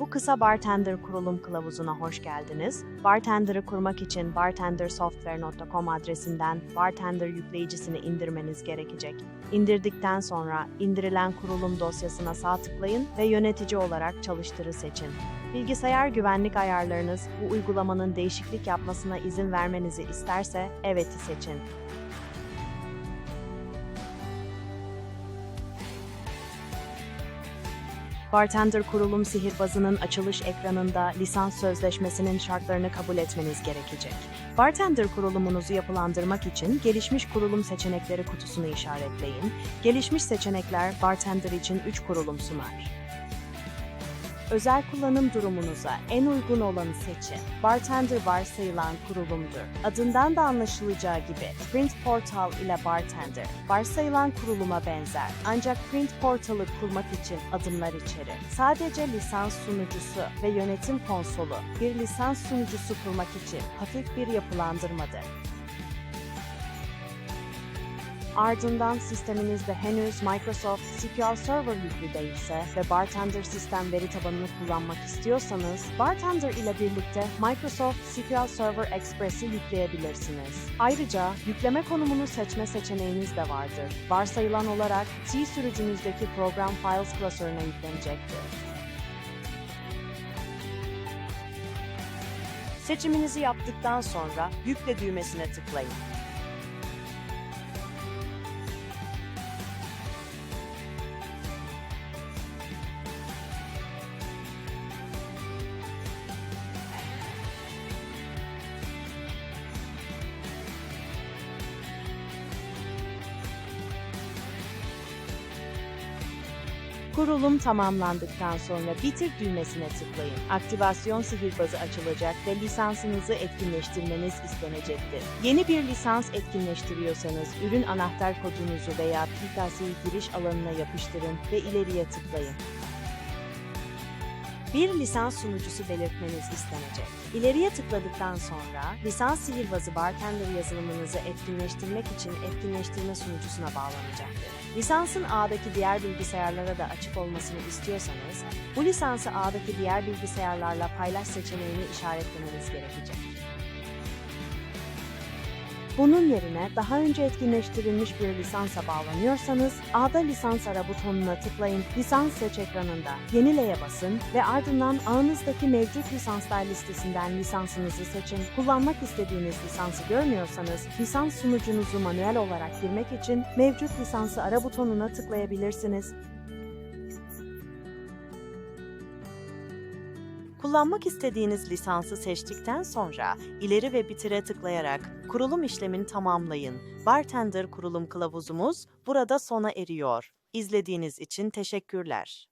Bu kısa Bartender kurulum kılavuzuna hoş geldiniz. Bartender'ı kurmak için bartendersoftware.com adresinden Bartender yükleyicisini indirmeniz gerekecek. İndirdikten sonra indirilen kurulum dosyasına sağ tıklayın ve yönetici olarak çalıştırı seçin. Bilgisayar güvenlik ayarlarınız bu uygulamanın değişiklik yapmasına izin vermenizi isterse evet'i seçin. Bartender kurulum sihirbazının açılış ekranında lisans sözleşmesinin şartlarını kabul etmeniz gerekecek. Bartender kurulumunuzu yapılandırmak için gelişmiş kurulum seçenekleri kutusunu işaretleyin. Gelişmiş seçenekler Bartender için 3 kurulum sunar. Özel kullanım durumunuza en uygun olanı seçin. Bartender varsayılan kurulumdur. Adından da anlaşılacağı gibi Print Portal ile Bartender varsayılan kuruluma benzer. Ancak Print Portal'ı kurmak için adımlar içerir. Sadece lisans sunucusu ve yönetim konsolu bir lisans sunucusu kurmak için hafif bir yapılandırmadır. Ardından sisteminizde henüz Microsoft SQL Server yüklü değilse ve Bartender sistem veri tabanını kullanmak istiyorsanız, Bartender ile birlikte Microsoft SQL Server Express'i yükleyebilirsiniz. Ayrıca yükleme konumunu seçme seçeneğiniz de vardır. Varsayılan olarak C sürücünüzdeki Program Files klasörüne yüklenecektir. Seçiminizi yaptıktan sonra Yükle düğmesine tıklayın. Kurulum tamamlandıktan sonra Bitir düğmesine tıklayın. Aktivasyon sihirbazı açılacak ve lisansınızı etkinleştirmeniz istenecektir. Yeni bir lisans etkinleştiriyorsanız ürün anahtar kodunuzu veya aplikasyon giriş alanına yapıştırın ve ileriye tıklayın. Bir lisans sunucusu belirtmeniz istenecek. İleriye tıkladıktan sonra lisans sihirbazı bartender yazılımınızı etkinleştirmek için etkinleştirme sunucusuna bağlanacaktır. Lisansın ağdaki diğer bilgisayarlara da açık olmasını istiyorsanız, bu lisansı ağdaki diğer bilgisayarlarla paylaş seçeneğini işaretlemeniz gerekecek. Bunun yerine daha önce etkinleştirilmiş bir lisansa bağlanıyorsanız, A'da lisans ara butonuna tıklayın, lisans seç ekranında yenileye basın ve ardından ağınızdaki mevcut lisanslar listesinden lisansınızı seçin. Kullanmak istediğiniz lisansı görmüyorsanız, lisans sunucunuzu manuel olarak girmek için mevcut lisansı ara butonuna tıklayabilirsiniz. Kullanmak istediğiniz lisansı seçtikten sonra ileri ve bitire tıklayarak kurulum işlemini tamamlayın. Bartender kurulum kılavuzumuz burada sona eriyor. İzlediğiniz için teşekkürler.